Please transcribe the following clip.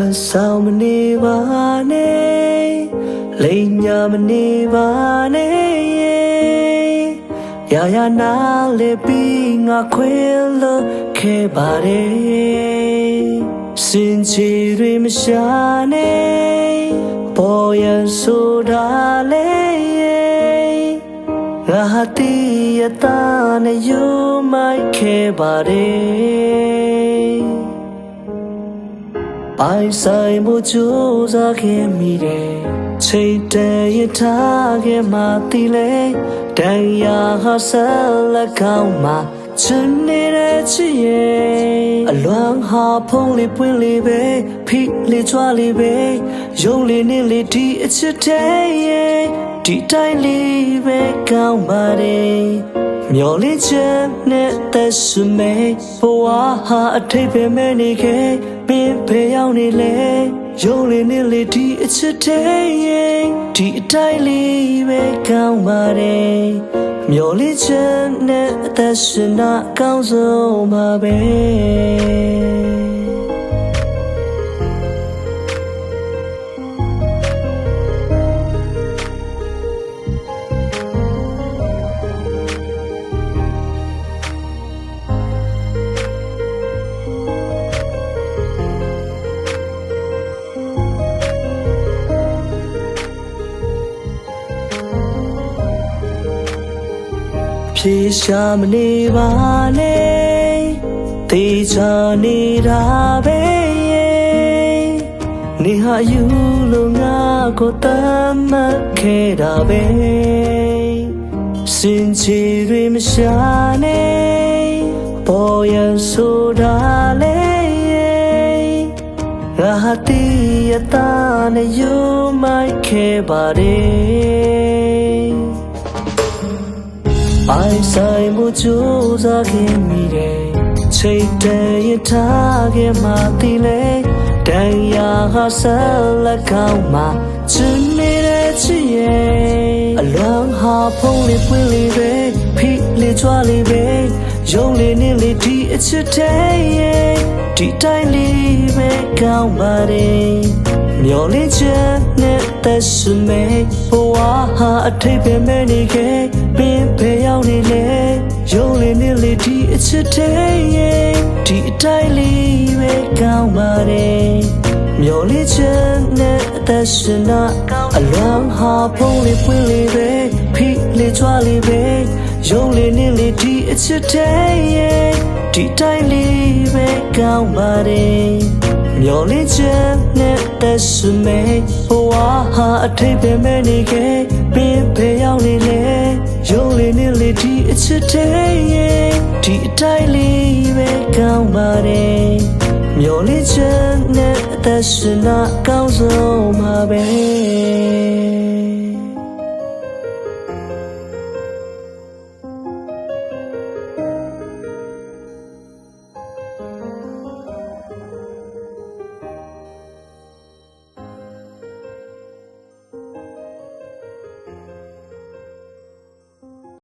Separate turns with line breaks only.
န်ဆောင်မနေပါနဲ့လိမ်ညာမနေပါနဲ့ရာရာနာလေပြီးငါခွေလို့ခဲ့ပါတယ်စင်ချီတွေမရှာနဲ့ပေါ်ရန်ဆိုတာလေငါဟာတီးရတာနဲ့ယူမိုက်ခဲ့ပါတယ် ပိုင်ဆိုင်မှုကြိုးစားခဲ့မိတယ်ချိန်တည်းရထားခဲ့မှတီလေတန်ရာဟာဆက်လက်ကောင်းမှချင်နေတဲ့ချစ်ရဲ့အလွမ်းဟာဖုံးလေးပွင့်လေးပဲဖိလေးချွားလေးပဲရုံလေးနဲ့လေးဒီအချစ်တဲ့ရဲ့ဒီတိုင်းလေးပဲကောင်းပါတယ် မျော်လင့်ချက်နဲ့သက်စွမဲဘဝဟာအထိပ်ပဲမဲ့နေခဲ့ပင်ဖေရောက်နေလေရုံးလေးနဲ့လေဒီအချစ်တဲ့ရဲ့ဒီအတိုင်းလေးပဲကောင်းပါတယ်မျော်လင့်ချက်နဲ့အသက်ရှင်တာအကောင်းဆုံးပါပဲ ဖြေရှာမနေပါနဲ့တေချာနေတာပဲရဲ့နေဟာယူလို့ငါကိုတမ်းမခဲ့တာပဲစင်ချီတွေမရှာနဲ့ပေါ်ရန်ဆိုတာလေရဲ့ငါဟာတီးရတာနဲ့ယူမိုက်ခဲ့ပါတယ် ပိုင်ဆိုင်မှုကြိုးစားခဲ့မိတယ်ချိန်တည်းရထားခဲ့မှတီလေတန်ရာဟာဆက်လက်ကောင်းမှချင်နေတဲ့ချစ်ရဲ့အလွမ်းဟာဖုံးလေးပွင့်လေးပဲဖိလေးချွားလေးပဲရုံးလေးနဲ့လေးဒီအချစ်တဲ့ရဲ့ဒီတိုင်းလေးပဲကောင်းပါတယ် မျော်လင့်ချက်နဲ့သက်စွမဲဘဝဟာအထိပ်ပဲမဲ့နေခဲ့ပင်ဖေရောက်နေလေရုံးလေးနဲ့လေးဒီအချစ်တဲ့ရဲ့ဒီအတိုင်းလေးပဲကောင်းပါတယ်မျော်လင့်ချက်နဲ့အသက်ရှင်တာအလွမ်းဟာဖုံးလေးပွင့်လေးပဲဖိလေးချွားလေးပဲရုံးလေးနဲ့လေးဒီအချစ်တဲ့ရဲ့ဒီတိုင်းလေးပဲကောင်းပါတယ် မျော်လင့်ချက်နဲ့သက်စွမဲဘဝဟာအထိပ်ပဲမဲ့နေခဲ့ပင်ဖေရောက်နေလေရုံးလေးနဲ့လေးဒီအချစ်တဲ့ရဲ့ဒီအတိုင်းလေးပဲကောင်းပါတယ်မျော်လင့်ချက်နဲ့အသက်ရှင်တာအကောင်းဆုံးပါပဲ